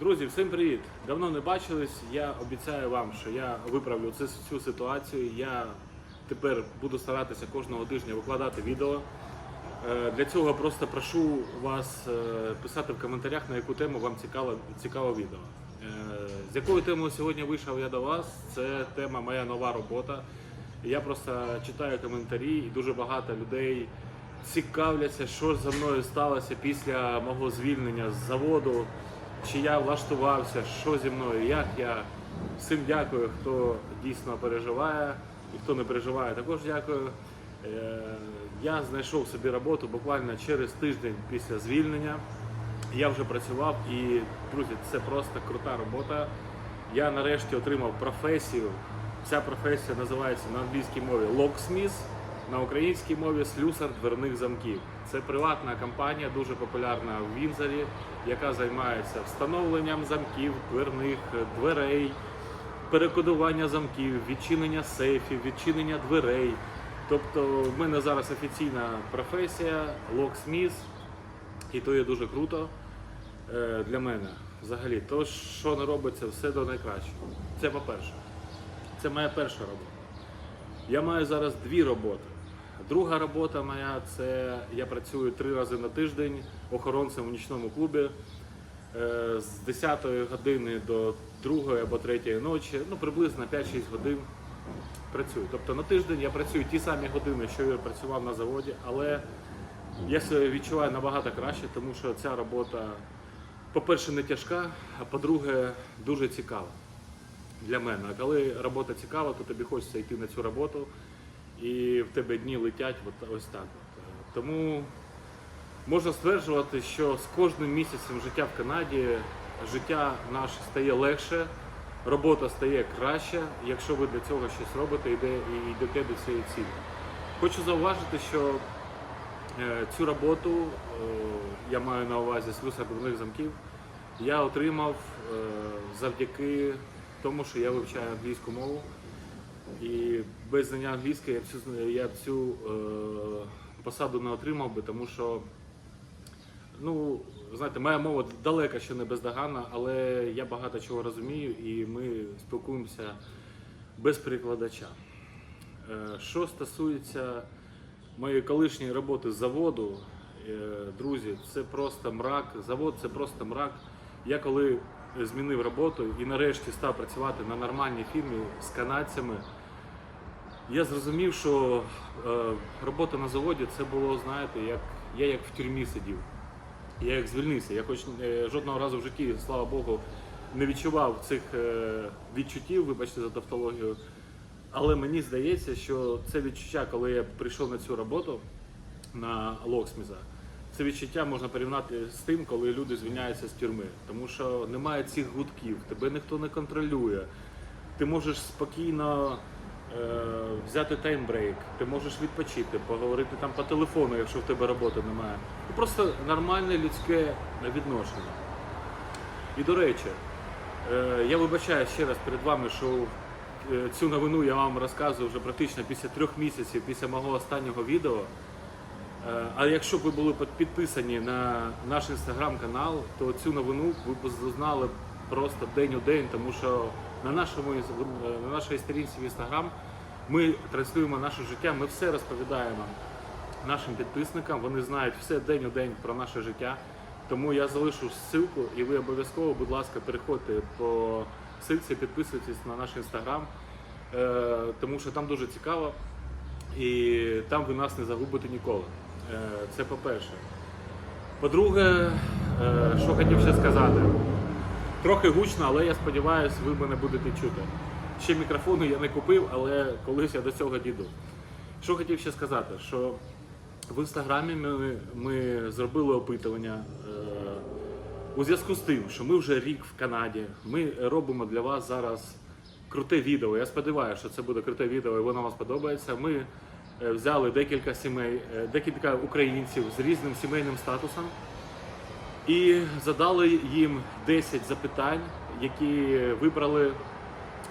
Друзі, всім привіт! Давно не бачились. Я обіцяю вам, що я виправлю цю, ситуацію. Я тепер буду старатися кожного тижня викладати відео. Е, Для цього просто прошу вас е, писати в коментарях, на яку тему вам цікаво, цікаво відео. Е, З якою темою сьогодні вийшов я до вас? Це тема моя нова робота. Я просто читаю коментарі і дуже багато людей цікавляться, що зі мною сталося після мого звільнення з заводу, чи я влаштувався, що зі мною, як я. Всім дякую, хто дійсно переживає, і хто не переживає, також дякую. Е, Я знайшов собі роботу буквально через тиждень після звільнення. Я вже працював і, друзі, це просто крута робота. Я нарешті отримав професію. Ця професія називається на англійській мові Locksmith, на українській мові слюсар дверних замків. Це приватна компанія, дуже популярна в Вінзорі, яка займається встановленням замків, дверних дверей, перекодування замків, відчинення сейфів, відчинення дверей. Тобто в мене зараз офіційна професія Locksmith, і то є дуже круто е, для мене. Взагалі, то, що не робиться, все до найкращого. Це по-перше. Це моя перша робота. Я маю зараз дві роботи. Друга робота моя це я працюю три рази на тиждень охоронцем у нічному клубі е, з 10 години до 2 або 3 ночі, ну приблизно 5-6 годин працюю. Тобто на тиждень я працюю ті самі години, що я працював на заводі, але я себе відчуваю набагато краще, тому що ця робота, по-перше, не тяжка, а по-друге, дуже цікава для мене. А коли робота цікава, то тобі хочеться йти на цю роботу, і в тебе дні летять от, ось так. От. Тому можна стверджувати, що з кожним місяцем життя в Канаді життя наше стає легше, робота стає краще, якщо ви для цього щось робите йде, і йдете до цієї цілі. Хочу зауважити, що е, цю роботу, е, я маю на увазі слюсар дверних замків, я отримав е, завдяки тому, що я вивчаю англійську мову. І без знання англійської я цю, я цю е, посаду не отримав би, тому що, ну, знаєте, моя мова далека ще не бездоганна, але я багато чого розумію і ми спілкуємося без перекладача. Е, що стосується моєї колишньої роботи з заводу, е, друзі, це просто мрак. Завод це просто мрак. Я коли змінив роботу і нарешті став працювати на нормальній фірмі з канадцями, я зрозумів, що е, робота на заводі це було, знаєте, як я як в тюрмі сидів. Я як звільнився. Я хоч е, жодного разу в житті, слава Богу, не відчував цих е, відчуттів, вибачте за тавтологію. Але мені здається, що це відчуття, коли я прийшов на цю роботу на Локсміза, це відчуття можна порівняти з тим, коли люди звільняються з тюрми. Тому що немає цих гудків, тебе ніхто не контролює. Ти можеш спокійно взяти таймбрейк, ти можеш відпочити, поговорити там по телефону, якщо в тебе роботи немає. Ну, просто нормальне людське відношення. І до речі, е, я вибачаю ще раз перед вами, що е, цю новину я вам розказую вже практично після трьох місяців після мого останнього відео. Е, А якщо б ви були підписані на наш інстаграм-канал, то цю новину ви б знали просто день у день, тому що на, нашому, е, на нашій сторінці в інстаграм ми транслюємо наше життя, ми все розповідаємо нашим підписникам. Вони знають все день у день про наше життя. Тому я залишу ссылку, і ви обов'язково, будь ласка, переходьте по ссылці, підписуйтесь на наш інстаграм, е, тому що там дуже цікаво. І там ви нас не загубите ніколи. Е, Це по-перше. По-друге, що хотів ще сказати. Трохи гучно, але я сподіваюся, ви мене будете чути. Ще мікрофону я не купив, але колись я до цього дійду. Що хотів ще сказати, що в інстаграмі ми, ми зробили опитування е, у зв'язку з тим, що ми вже рік в Канаді. Ми робимо для вас зараз круте відео. Я сподіваюся, що це буде круте відео і воно вам сподобається. Ми е, взяли декілька сімей, е, декілька українців з різним сімейним статусом і задали їм 10 запитань, які вибрали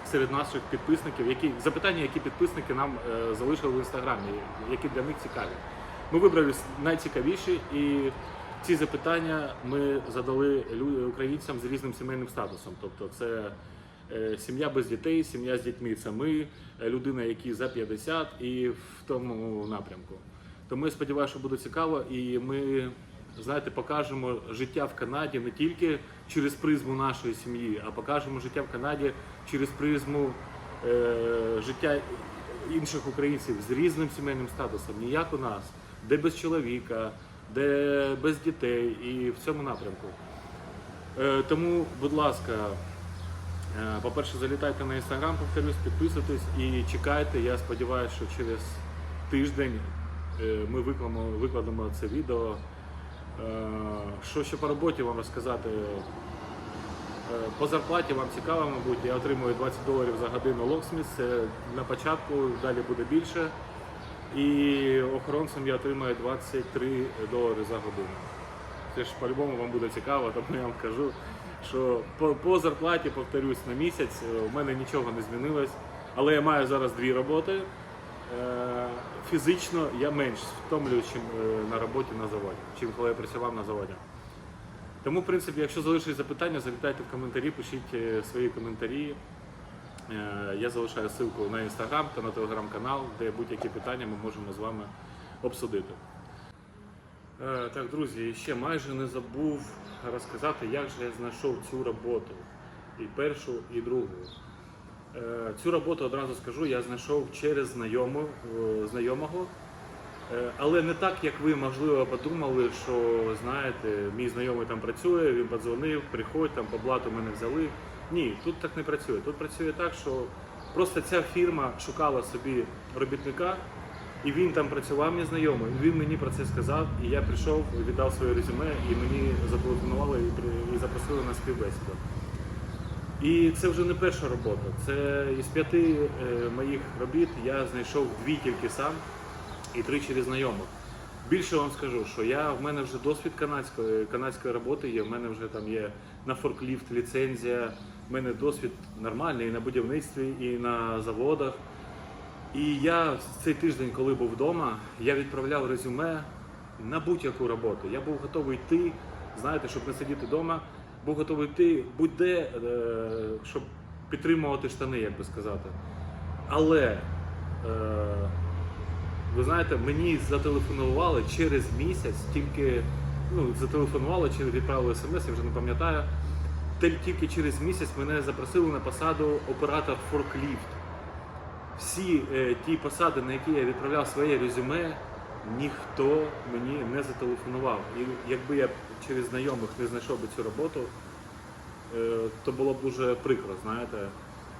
серед наших підписників, які запитання, які підписники нам е, залишили в інстаграмі, які для них цікаві. Ми вибрали найцікавіші і ці запитання ми задали українцям з різним сімейним статусом. Тобто, це е, сім'я без дітей, сім'я з дітьми це ми, е, людина, які за 50 і в тому напрямку. Тому я сподіваюся, що буде цікаво, і ми, знаєте, покажемо життя в Канаді не тільки через призму нашої сім'ї, а покажемо життя в Канаді через призму е, життя інших українців з різним сімейним статусом, не як у нас, де без чоловіка, де без дітей і в цьому напрямку. Е, тому, будь ласка, е, по-перше, залітайте на інстаграм, повторюсь, підписуйтесь і чекайте. Я сподіваюся, що через тиждень е, ми викладемо, викладемо це відео. Е, Що ще по роботі вам розказати? Е, По зарплаті вам цікаво, мабуть, я отримую 20 доларів за годину це на початку, далі буде більше. І охоронцем я отримую 23 долари за годину. Це ж по-любому вам буде цікаво, тому я вам кажу, що по, по зарплаті, повторюсь, на місяць е, у мене нічого не змінилось, але я маю зараз дві роботи. Фізично я менш втомлююсь, чим е, на роботі на заводі, чим коли я працював на заводі. Тому, в принципі, якщо залишились запитання, залітайте в коментарі, пишіть е, свої коментарі. Е, Я залишаю ссылку на інстаграм та на телеграм-канал, де будь-які питання ми можемо з вами обсудити. Так, друзі, ще майже не забув розказати, як же я знайшов цю роботу. І першу, і другу. Е, Цю роботу одразу скажу, я знайшов через знайому, е, знайомого. Е, Але не так, як ви, можливо, подумали, що знаєте, мій знайомий там працює, він подзвонив, приходь, там по блату мене взяли. Ні, тут так не працює. Тут працює так, що просто ця фірма шукала собі робітника, і він там працював мій знайомий. Він мені про це сказав, і я прийшов, віддав своє резюме, і мені зателефонували і запросили на співбесіду. І це вже не перша робота. Це із п'яти е, моїх робіт я знайшов дві тільки сам і три через знайомих. Більше вам скажу, що я в мене вже досвід канадської канадської роботи є. В мене вже там є на форкліфт ліцензія. В мене досвід нормальний і на будівництві, і на заводах. І я цей тиждень, коли був вдома, я відправляв резюме на будь-яку роботу. Я був готовий йти, знаєте, щоб не сидіти вдома, був готовий йти будь-де, е, щоб підтримувати штани, як би сказати. Але е, ви знаєте, мені зателефонували через місяць, тільки ну, зателефонували чи відправили смс, я вже не пам'ятаю. Тільки через місяць мене запросили на посаду оператор форкліфт. Всі е, ті посади, на які я відправляв своє резюме, ніхто мені не зателефонував. І якби я через знайомих не знайшов би цю роботу, е, то було б дуже прикро, знаєте.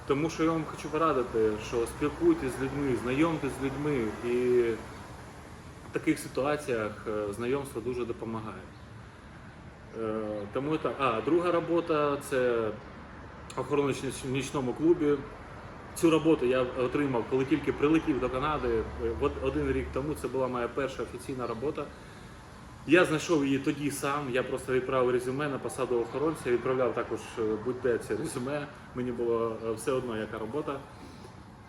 Тому що я вам хочу порадити, що спілкуйтесь з людьми, знайомтесь з людьми, і в таких ситуаціях е, знайомство дуже допомагає. Е, Тому так. А друга робота це охорона в нічному клубі. Цю роботу я отримав, коли тільки прилетів до Канади. Е, Один рік тому це була моя перша офіційна робота. Я знайшов її тоді сам. Я просто відправив резюме на посаду охоронця, відправляв також е, будь-де це резюме. Мені було е, все одно, яка робота.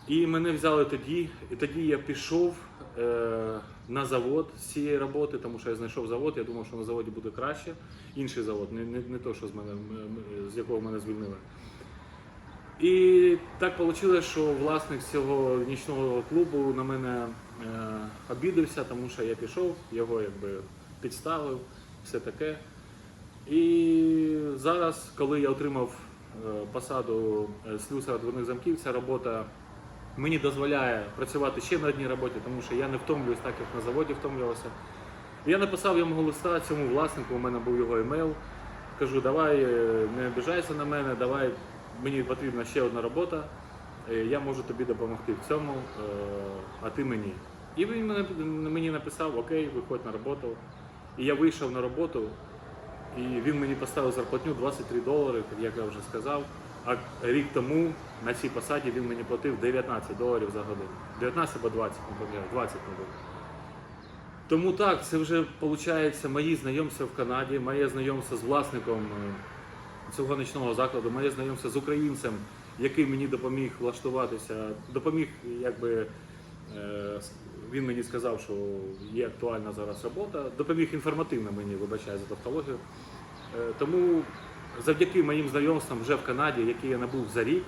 І мене взяли тоді, і тоді я пішов е, на завод з цієї роботи, тому що я знайшов завод, я думав, що на заводі буде краще. Інший завод, не, не, не той, що з мене, з якого мене звільнили. І так вийшло, що власник цього нічного клубу на мене е, обідався, тому що я пішов, його якби підставив, все таке. І зараз, коли я отримав е, посаду е, слюсара дверних замків, ця робота мені дозволяє працювати ще на одній роботі, тому що я не втомлююсь так, як на заводі втомлювався. Я написав йому листа цьому власнику, у мене був його емейл. Кажу, давай е, не обіжайся на мене, давай мені потрібна ще одна робота, е, я можу тобі допомогти в цьому, е, а ти мені. І він мені написав, окей, виходь на роботу. І я вийшов на роботу, і він мені поставив зарплатню 23 долари, як я вже сказав. А рік тому на цій посаді він мені платив 19 доларів за годину. 19 або 20, не пам'ятаю, 20 мабуть. Тому так, це вже виходить мої знайомства в Канаді, моє знайомство з власником е, цього нічного закладу, моє знайомство з українцем, який мені допоміг влаштуватися, допоміг якби е, він мені сказав, що є актуальна зараз робота. Допоміг інформативно мені, вибачаю за тавтологію. Е, Тому завдяки моїм знайомствам вже в Канаді, які я набув за рік,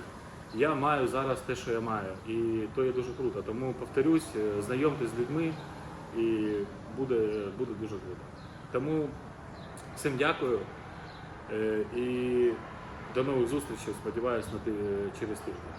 я маю зараз те, що я маю. І то є дуже круто. Тому повторюсь, е, знайомтесь з людьми і буде, буде дуже круто. Тому всім дякую і до нових зустрічей. Сподіваюсь, на ти- через тиждень.